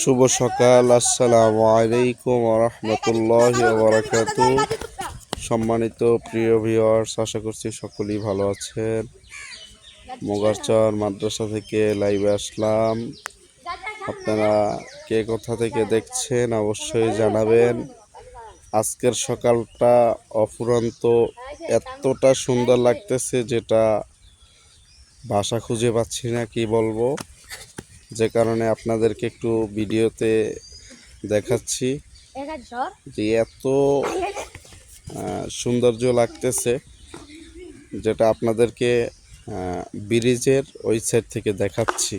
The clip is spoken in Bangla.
শুভ সকাল, আসসালামু আলাইকুম রহমতুল্লাহ বারাকাত। সম্মানিত প্রিয় ভিওয়ার্স আশা করছি সকলেই ভালো আছেন। মোগারচর মাদ্রাসা থেকে লাইভে আসলাম। আপনারা কে কোথা থেকে দেখছেন অবশ্যই জানাবেন। আজকের সকালটা অফুরন্ত, এতটা সুন্দর লাগতেছে যেটা ভাষা খুঁজে পাচ্ছি না, কি বলব? যে কারণে আপনাদেরকে একটু ভিডিওতে দেখাচ্ছি। যে এত সৌন্দর্য লাগতেছে যেটা আপনাদেরকে ব্রিজের ওই সাইড থেকে দেখাচ্ছি।